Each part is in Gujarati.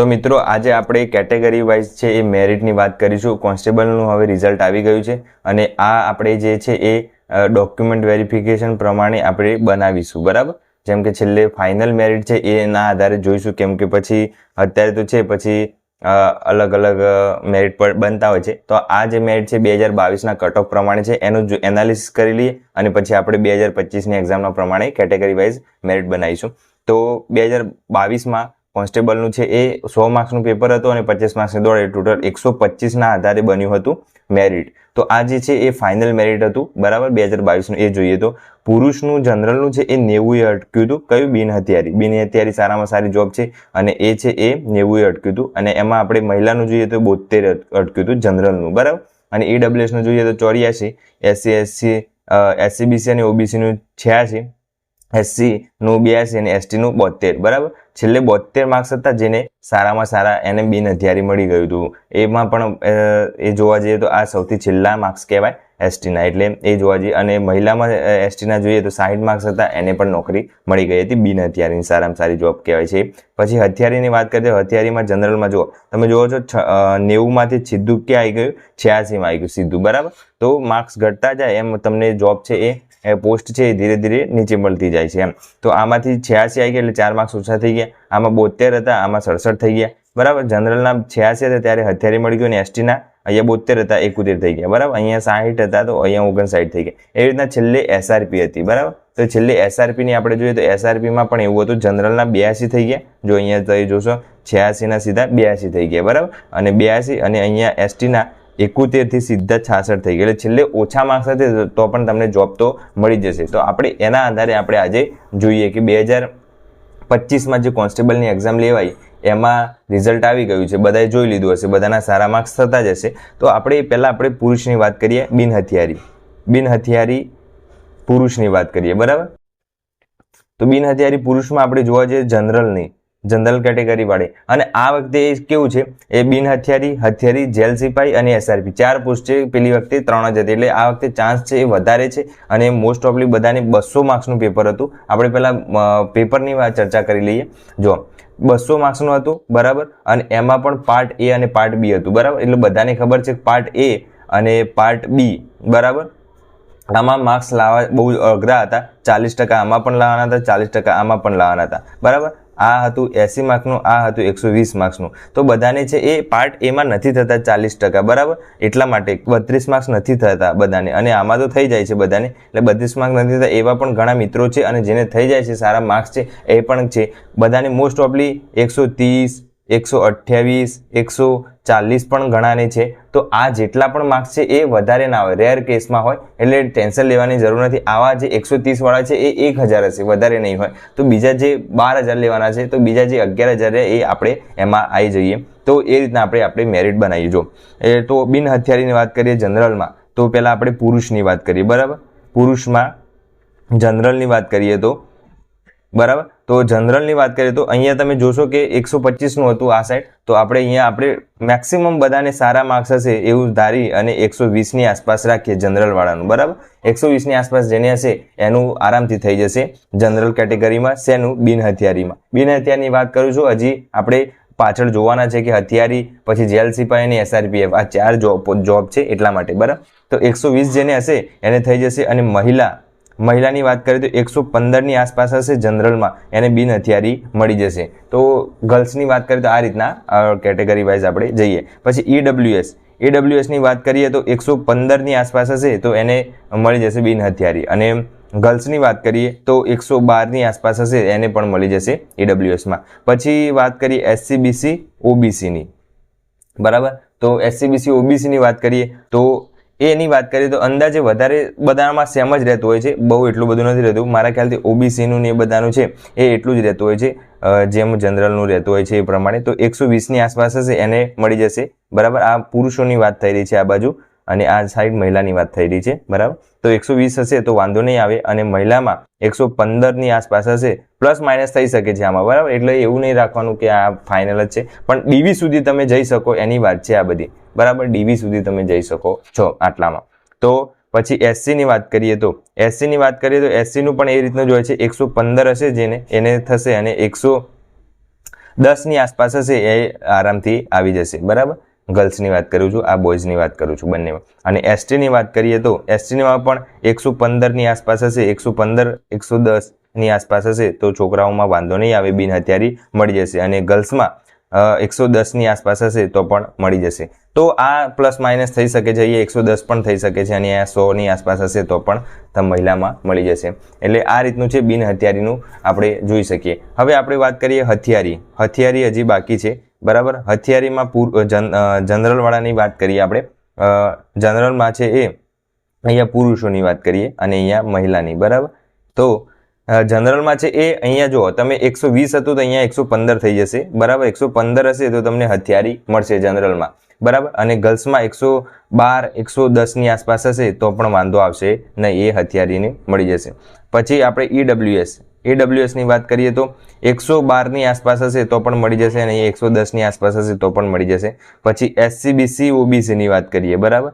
તો મિત્રો, આજે આપણે કેટેગરી વાઇઝ છે એ મેરિટની વાત કરીશું કોન્સ્ટેબલનું હવે રિઝલ્ટ આવી ગયું છે અને આ આપણે જે છે એ ડોક્યુમેન્ટ વેરિફિકેશન પ્રમાણે આપણે બનાવીશું, બરાબર? જેમ કે છેલ્લે ફાઇનલ મેરિટ છે એના આધારે જોઈશું, કેમ કે પછી અત્યારે તો છે, પછી અલગ અલગ મેરિટ પર બનતા હોય છે. તો આ જે મેરિટ છે બે હજાર બાવીસના કટ ઓફ પ્રમાણે છે, એનું જો એનાલિસિસ કરી લઈએ અને પછી આપણે બે હજાર પચીસની એક્ઝામના પ્રમાણે કેટેગરી વાઇઝ મેરિટ બનાવીશું. તો બે હજાર બાવીસમાં કોન્સ્ટેબલનું છે એ સો માર્ક્સનું પેપર હતું અને પચીસ માર્ક્સની દોડ. એ ટોટલ એકસો પચીસના આધારે બન્યું હતું મેરિટ. તો આ જે છે એ ફાઇનલ મેરિટ હતું. બરાબર બે હજાર બાવીસનું એ જોઈએ તો. પુરુષનું, જનરલનું છે એ નેવુંએ અટક્યું હતું. કયું? બિન હથિયારી બિન હથિયારી સારામાં સારી જોબ છે અને એ છે એ નેવુંએ અટક્યું હતું. અને એમાં આપણે મહિલાનું જોઈએ તો બોતેર અટક્યું હતું જનરલનું. બરાબર? અને ઈડબ્લ્યુએસનું જોઈએ તો ચોર્યાસી. એસસી એસસી એસસીબીસી અને ઓબીસીનું છ્યાસી. એસસી નું બ્યાસી અને એસટીનું બોતેર બરાબર? છેલ્લે બોતેર માર્ક્સ હતા જેને સારામાં સારા એને બિન હથિયારી મળી ગયું હતું. એમાં પણ એ જોવા જઈએ તો આ સૌથી છેલ્લા માર્ક્સ કહેવાય એસટીના એટલે એ જોવા જઈએ. અને મહિલામાં એસટીના જોઈએ તો સાઠ માર્ક્સ હતા, એને પણ નોકરી મળી ગઈ હતી બિન હથિયારીની સારામાં સારી જોબ કહેવાય છે. પછી હથિયારીની વાત કરીએ તો હથિયારીમાં જનરલમાં જુઓ, તમે જુઓ છો નેવુંમાંથી સીધું ક્યાં આવી ગયું? છ્યાસીમાં આવી ગયું સીધું, બરાબર? તો માર્ક્સ ઘટતા જાય એમ તમને જોબ છે એ પોસ્ટ છે એ ધીરે ધીરે નીચે મળતી જાય છે એમ. તો આમાંથી છ્યાસી આવી ગયા એટલે ચાર માર્ક્સ ઓછા થઈ ગયા. આમાં બોતેર હતા, આમાં સડસઠ થઈ ગયા. બરાબર? જનરલના છ્યાસી હતા, ત્યારે હથિયારી મળી ગયું અને એસટીના અહીંયા બોતેર હતા, એકોતેર થઈ ગયા. બરાબર? અહીંયા સાહીઠ હતા, તો અહીંયા ઓગણસાઠ થઈ ગયા. એવી રીતના છેલ્લે એસઆરપી હતી, બરાબર? તો છેલ્લે એસઆરપીની આપણે જોઈએ તો એસઆરપીમાં પણ એવું હતું જનરલના બ્યાસી થઈ ગયા. જો અહીંયા તમે જોશો છ્યાસીના સીધા બ્યાસી થઈ ગયા, બરાબર? અને બ્યાસી અને અહીંયા એસટીના એકોતેરથી સીધા છાસઠ થઈ ગયા એટલે છેલ્લે ઓછા માર્ક્સ હશે તો પણ તમને જોબ તો મળી જશે. તો આપણે એના આધારે આપણે આજે જોઈએ કે બે હજાર પચીસમાં જે કોન્સ્ટેબલની એક્ઝામ લેવાઈ, એમાં રિઝલ્ટ આવી ગયું છે. બધાએ જોઈ લીધું હશે. બધાના સારા માર્ક્સ થતા જ હશે તો આપણે પહેલાં આપણે પુરુષની વાત કરીએ, બિન હથિયારી. બિન હથિયારી પુરુષની વાત કરીએ. બરાબર? તો બિન હથિયારી પુરુષમાં આપણે જોવા જઈએ જનરલની જનરલ કેટેગરી વાળી. અને આ વખતે કેવું છે? એ બિન હથિયારી હથિયારી, જેલ સિપાઈ અને એસઆરપી ચાર પોસ્ટ છે, પેલી વખતે ત્રણ જ હતી. એટલે આ વખતે ચાન્સ છે એ વધારે છે અને મોસ્ટ ઓફલી બધાને બસો માર્ક્સનું પેપર હતું. આપણે પહેલાં પેપરની ચર્ચા કરી લઈએ. જો બસો માર્ક્સનું હતું, બરાબર? અને એમાં પણ પાર્ટ એ અને પાર્ટ બી હતું, બરાબર? એટલે બધાને ખબર છે પાર્ટ એ અને પાર્ટ બી બરાબર? આમાં માર્ક્સ લાવવા બહુ અઘરા હતા. ચાલીસ ટકા આમાં પણ લાવવાના હતા, ચાલીસ ટકા આમાં પણ લાવવાના હતા, બરાબર? આ હતું એસી માર્ક્સનું આ હતું એકસો વીસ માર્ક્સનું. તો બધાને છે એ પાર્ટ એમાં નથી થતા ચાલીસ ટકા, બરાબર? એટલા માટે બત્રીસ માર્ક્સ નથી થતા બધાને. અને આમાં તો થઈ જાય છે બધાને. એટલે બત્રીસ માર્ક્સ નથી થતા, એવા પણ ઘણા મિત્રો છે અને જેને થઈ જાય છે સારા માર્ક્સ છે, એ પણ છે. બધાને મોસ્ટ ઓફલી એકસો ત્રીસ એકસો અઠ્યાવીસ, એકસો ચાલીસ પણ ઘણાને છે. તો આ જેટલા પણ માર્ક્સ છે એ વધારે ના હોય. રેર કેસમાં હોય એટલે ટેન્શન લેવાની જરૂર નથી. આવા જે એકસો ત્રીસવાળા છે એ એક હજાર હશે, વધારે નહીં હોય. તો બીજા જે બાર હજાર લેવાના છે, તો બીજા જે અગિયાર હજાર એ આપણે એમાં આવી જઈએ. તો એ રીતના આપણે આપણે મેરિટ બનાવીએ. જો, એ તો બિન હથિયારીની વાત કરીએ જનરલમાં, તો પહેલાં આપણે પુરુષની વાત કરીએ, બરાબર? પુરુષમાં જનરલની વાત કરીએ તો બરાબર? તો જનરલની વાત કરીએ તો અહીંયા તમે જોશો કે એકસો પચીસનું હતું આ સાઈડ તો આપણે અહીંયા આપણે મેક્સિમમ બધાને સારા માર્ક્સ હશે એવું ધારી અને એકસો વીસની આસપાસ રાખીએ જનરલવાળાનું, બરાબર? એકસો વીસની આસપાસ જેને હશે એનું આરામથી થઈ જશે જનરલ કેટેગરીમાં, શેનું? બિન હથિયારીમાં. બિન હથિયારની વાત કરું છું, હજી આપણે પાછળ જોવાના છે કે હથિયારી, પછી જેલ સિપાઈ અને એસઆરપીએફ, આ ચાર જોબ જોબ છે એટલા માટે, બરાબર? તો એકસો વીસ જેને હશે એને થઈ જશે અને મહિલા મહિલાની વાત કરીએ તો એકસો પંદરની આસપાસ હશે જનરલમાં. એને બિન હથિયારી મળી જશે. તો ગર્લ્સની વાત કરીએ તો આ રીતના કેટેગરી વાઇઝ આપણે જઈએ. પછી ઈડબ્લ્યુએસ ઈડબ્લ્યુએસની વાત કરીએ તો એકસો પંદરની આસપાસ હશે તો એને મળી જશે બિન હથિયારી. અને ગર્લ્સની વાત કરીએ તો એકસો બારની આસપાસ હશે, એને પણ મળી જશે ઈડબ્લ્યુએસમાં પછી વાત કરીએ એસસીબીસી ઓબીસીની બરાબર? તો એસસીબીસી ઓબીસીની વાત કરીએ તો એની વાત કરીએ તો અંદાજે વધારે બધામાં સેમ જ રહેતું હોય છે. બહુ એટલું બધું નથી રહેતું. મારા ખ્યાલથી ઓબીસીનું ને એ બધાનું છે, એ એટલું જ રહેતું હોય છે. જેમ જનરલનું રહેતું હોય છે એ પ્રમાણે. તો એકસો વીસની આસપાસ હશે એને મળી જશે. બરાબર? આ પુરુષોની વાત થઈ રહી છે આ બાજુ અને આ સાઈડ મહિલાની વાત થઈ રહી છે. બરાબર? તો એકસો વીસ હશે તો વાંધો નહીં આવે અને મહિલામાં એકસો પંદરની આસપાસ હશે. પ્લસ માઇનસ થઈ શકે છે આમાં. બરાબર? એટલે એવું નહીં રાખવાનું કે આ ફાઇનલ જ છે. પણ ડીવી સુધી તમે જઈ શકો એની વાત છે આ બધી. બરાબર ડીવી સુધી તમે જઈ શકો છો આટલામાં. તો પછી એસસીની વાત કરીએ તો એસસીની વાત કરીએ તો એસસીનું પણ એ રીતનું જ હોય છે, એકસો પંદર હશે જેને, એને થશે અને એકસો દસની આસપાસ હશે એ આરામથી આવી જશે, બરાબર? ગર્લ્સની વાત કરું છું, આ બોયઝની વાત કરું છું બંનેમાં. અને એસટીની વાત કરીએ તો એસટીમાં પણ એકસો પંદરની આસપાસ હશે, એકસો પંદર, એકસો દસની આસપાસ હશે, તો છોકરાઓમાં વાંધો નહીં આવે બિન હથિયારી મળી જશે. અને ગર્લ્સમાં એકસો દસની આસપાસ હશે તો પણ મળી જશે. તો આ પ્લસ માઇનસ થઈ શકે છે, અહીંયા એકસો દસ પણ થઈ શકે છે, અને આ સોની આસપાસ હશે તો પણ તમ મહિલામાં મળી જશે. એટલે આ રીતનું છે બિન હથિયારીનું આપણે જોઈ શકીએ. હવે આપણે વાત કરીએ હથિયારી. હથિયારી હજી બાકી છે. બરાબર? હથિયારીમાં પૂર જનરલવાળાની વાત કરીએ આપણે. જનરલમાં છે એ અહીંયા પુરુષોની વાત કરીએ અને અહીંયા મહિલાની. બરાબર? તો જનરલમાં છે એ અહીંયા જો તમે એકસો વીસ હતું તો અહીંયા એકસો પંદર થઈ જશે. બરાબર, એકસો પંદર હશે તો તમને હથિયારી મળશે જનરલમાં. બરાબર, અને ગર્લ્સમાં એકસો બાર, એકસો દસની આસપાસ હશે તો પણ વાંધો આવશે નહીં, એ હથિયારીને મળી જશે. પછી આપણે ઈડબ્લ્યુએસ એડબ્લ્યુએસની વાત કરીએ તો એકસો બારની આસપાસ હશે તો પણ મળી જશે અને એકસો દસની આસપાસ હશે તો પણ મળી જશે. પછી એસસીબીસી ઓબીસીની વાત કરીએ, બરાબર?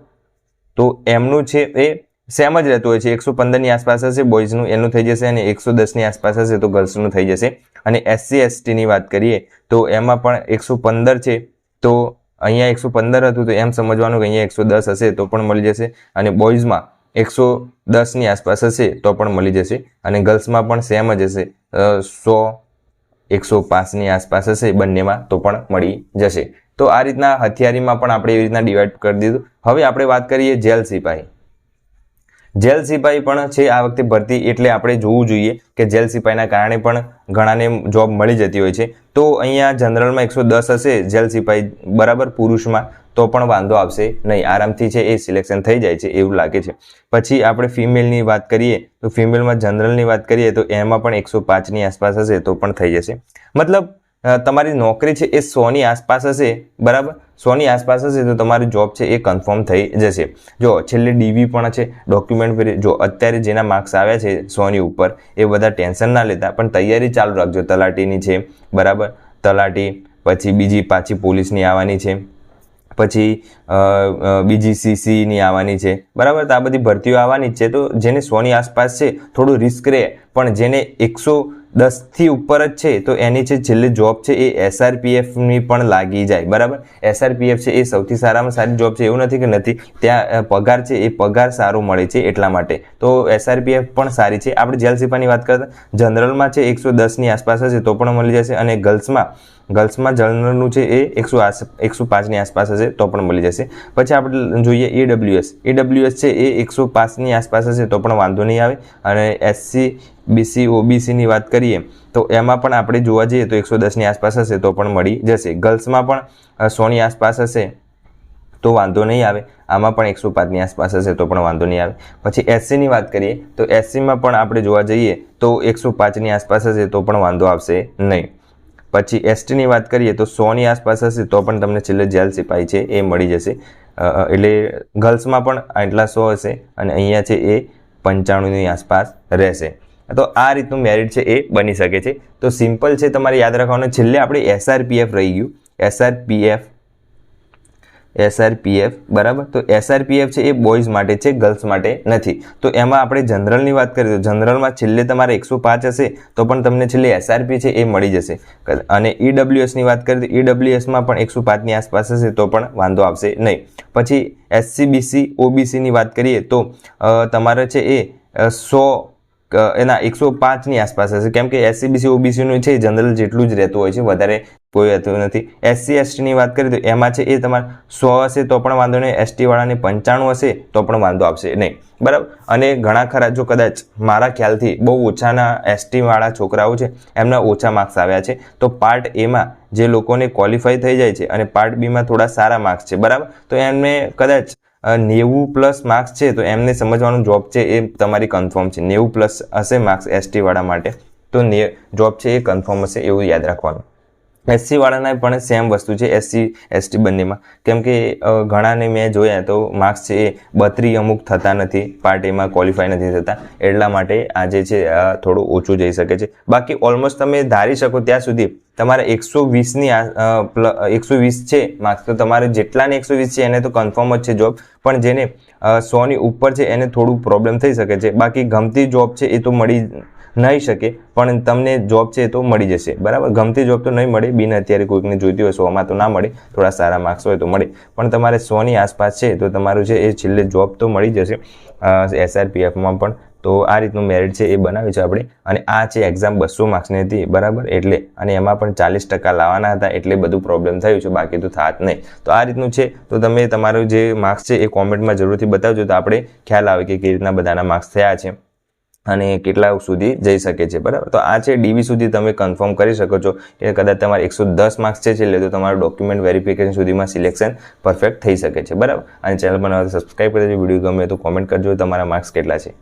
તો એમનું છે એ સેમ જ રહેતું હોય છે. એકસો પંદરની આસપાસ હશે, બોયઝનું એનું થઈ જશે અને એકસો દસની આસપાસ હશે તો ગર્લ્સનું થઈ જશે. અને એસસી, એસટીની વાત કરીએ તો એમાં પણ એકસો પંદર છે. તો અહીંયા એકસો પંદર હતું તો એમ સમજવાનું કે અહીંયા એકસો દસ હશે તો પણ મળી જશે. અને બોયઝમાં એકસો દસની આસપાસ હશે તો પણ મળી જશે. અને ગર્લ્સમાં પણ સેમ જ હશે. સો એકસો પાંચની આસપાસ હશે બંનેમાં તો પણ મળી જશે. તો આ રીતના હથિયારીમાં પણ આપણે એવી રીતના ડિવાઈડ કરી દીધું. હવે આપણે વાત કરીએ જેલ સિપાહી. જેલ સિપાહી પણ છે આ વખતે ભરતી એટલે આપણે જોવું જોઈએ કે જેલ સિપાહીના કારણે પણ ઘણાને જોબ મળી જતી હોય છે. તો અહીંયા જનરલમાં એકસો દસ હશે, જેલ સિપાહી બરાબર પુરુષમાં, તો પણ વાંધો આવશે નહીં. આરામથી છે એ સિલેક્શન થઈ જાય છે એવું લાગે છે. પછી આપણે ફિમેલની વાત કરીએ, તો ફિમેલમાં જનરલની વાત કરીએ, તો એમાં પણ એકસો પાંચની આસપાસ હશે તો પણ થઈ જશે. મતલબ તમારી નોકરી છે એ સોની આસપાસ હશે, બરાબર? સોની આસપાસ હશે તો તમારી જોબ છે એ કન્ફર્મ થઈ જશે. જો છેલ્લે ડીવી પણ છે ડોક્યુમેન્ટ જો અત્યારે જેના માર્ક્સ આવ્યા છે સોની ઉપર, એ બધા ટેન્શન ના લેતા, પણ તૈયારી ચાલુ રાખજો. તલાટીની છે, બરાબર? તલાટી, પછી બીજી પાછી પોલીસની આવવાની છે, પછી બીજી સીસીની આવવાની છે, બરાબર? તો આ બધી ભરતીઓ આવવાની છે. તો જેને સોની આસપાસ છે, થોડું રિસ્ક રહે, પણ જેને એકસો દસથી ઉપર જ છે, તો એની છે છેલ્લે જોબ છે એ એસઆરપીએફની પણ લાગી જાય, બરાબર? એસઆરપીએફ છે એ સૌથી સારામાં સારી જોબ છે, એવું નથી કે નથી. ત્યાં પગાર છે એ પગાર સારો મળે છે એટલા માટે. તો એસઆરપીએફ પણ સારી છે. આપણે જેલ સિપાની વાત કરતા જનરલમાં છે એકસો દસની આસપાસ હશે તો પણ મળી જશે અને ગર્લ્સમાં ગર્લ્સમાં જનરલનું છે એ એકસો આસ, એકસો પાંચની આસપાસ હશે તો પણ મળી જશે. પછી આપણે જોઈએ ઈડબ્લ્યુએસ ઈડબ્લ્યુએસ છે એ એકસો પાંચની આસપાસ હશે તો પણ વાંધો નહીં આવે. અને એસસી બીસી ઓબીસીની વાત કરીએ, તો એમાં પણ આપણે જોવા જઈએ તો એકસો દસની આસપાસ હશે તો પણ મળી જશે. ગર્લ્સમાં પણ સોની આસપાસ હશે તો વાંધો નહીં આવે. આમાં પણ એકસો પાંચની આસપાસ હશે તો પણ વાંધો નહીં આવે. પછી એસસીની વાત કરીએ, તો એસસીમાં પણ આપણે જોવા જઈએ તો એકસો પાંચની આસપાસ હશે તો પણ વાંધો આવશે નહીં. પછી એસટીની વાત કરીએ તો સોની આસપાસ હશે તો પણ તમને છેલ્લે જેલ સિપાઈ છે એ મળી જશે. એટલે ગર્લ્સમાં પણ આટલા સો હશે અને અહીંયા છે એ પંચાણુંની આસપાસ રહેશે. તો આ રીતનું મેરિટ છે એ બની શકે છે. તો સિમ્પલ છે તમારે યાદ રાખવાનું, છેલ્લે આપણે એસઆરપીએફ રહી ગયું. એસઆરપીએફ એસઆરપીએફ બરાબર? તો એસઆરપીએફ છે એ બોયઝ માટે છે ગર્લ્સ માટે નથી. તો એમાં આપણે જનરલની વાત કરીએ તો જનરલમાં છેલ્લે તમારે એકસો પાંચ હશે, તો પણ તમને છેલ્લે એસઆરપી છે એ મળી જશે. અને ઈડબ્લ્યુએસની વાત કરીએ તો ઈડબ્લ્યુએસમાં પણ એકસો પાંચની આસપાસ હશે, તો પણ વાંધો આવશે નહીં. પછી એસસીબીસી ઓબીસીની વાત કરીએ તો તમારે છે એ સો એના એકસો પાંચની આસપાસ હશે. કેમ કે એસસીબીસી ઓબીસીનું છે જનરલ જેટલું જ રહેતું હોય છે, વધારે કોઈ રહેતું નથી. એસસી એસટીની વાત કરીએ તો એમાં છે એ તમારે સો હશે તો પણ વાંધો નહીં. એસટી વાળાને પંચાણું હશે તો પણ વાંધો આવશે નહીં. બરાબર? અને ઘણા ખરા જો કદાચ મારા ખ્યાલથી બહુ ઓછાના એસટીવાળા છોકરાઓ છે, એમના ઓછા માર્ક્સ આવ્યા છે. તો પાર્ટ એમાં જે લોકોને ક્વોલિફાય થઈ જાય છે અને પાર્ટ બીમાં થોડા સારા માર્ક્સ છે. બરાબર? તો એમને કદાચ નેવું પ્લસ માર્ક્સ છે, તો એમને સમજવાનું જોબ છે એ તમારી કન્ફર્મ છે. નેવું પ્લસ હશે માર્ક્સ એસટીવાળા માટે, તો ને જોબ છે એ કન્ફર્મ હશે એવું યાદ રાખવાનું. એસસીવાળાના પણ સેમ વસ્તુ છે એસસી એસટી બંનેમાં. કેમ કે ઘણાને મેં જોયા તો માર્ક્સ છે એ બત્રી અમુક થતા નથી પાર્ટ એમાં ક્વોલિફાય નથી થતા. એટલા માટે આજે છે થોડું ઓછું જઈ શકે છે. બાકી ઓલમોસ્ટ તમે ધારી શકો ત્યાં સુધી તમારે એકસો વીસની એકસો વીસ છે માર્ક્સ તો તમારે જેટલાને એકસો વીસ છે એને તો કન્ફર્મ જ છે જોબ પણ જેને સોની ઉપર છે એને થોડું પ્રોબ્લેમ થઈ શકે છે. બાકી ગમતી જોબ છે એ તો મળી નહીં શકે, પણ તમને જોબ છે એ તો મળી જશે. બરાબર? ગમતી જોબ તો નહીં મળે, બિન અત્યારે કોઈકને જોઈતી હોય સોમાં તો ના મળે, થોડા સારા માર્ક્સ હોય તો મળે. પણ તમારે સોની આસપાસ છે તો તમારું છે એ છેલ્લે જોબ તો મળી જશે એસઆરપીએફમાં પણ. તો આ રીતનું મેરિટ છે એ બનાવ્યું છે આપણે. અને આ છે એક્ઝામ બસો માર્ક્સની હતી, બરાબર? એટલે અને એમાં પણ ચાલીસ ટકા લાવવાના હતા એટલે બધું પ્રોબ્લેમ થયું છે, બાકી તો થાત નહીં. તો આ રીતનું છે. તો તમે તમારું જે માર્ક્સ છે એ કોમેન્ટમાં જરૂરથી બતાવજો તો આપણે ખ્યાલ આવે કે કેવી રીતના બધાના માર્ક્સ થયા છે અને કેટલા સુધી જઈ શકે છે, બરાબર? તો આ છે ડીવી સુધી તમે કન્ફર્મ કરી શકો છો કે કદાચ તમારે એકસો દસ માર્ક્સ છે, છેલ્લે તો તમારું ડોક્યુમેન્ટ વેરિફિકેશન સુધીમાં સિલેક્શન પરફેક્ટ થઈ શકે છે, બરાબર? અને ચેનલ બનાવવા સબસ્ક્રાઈબ કરી દેજો, વીડિયો ગમે તો કોમેન્ટ કરજો તમારા માર્ક્સ કેટલા છે.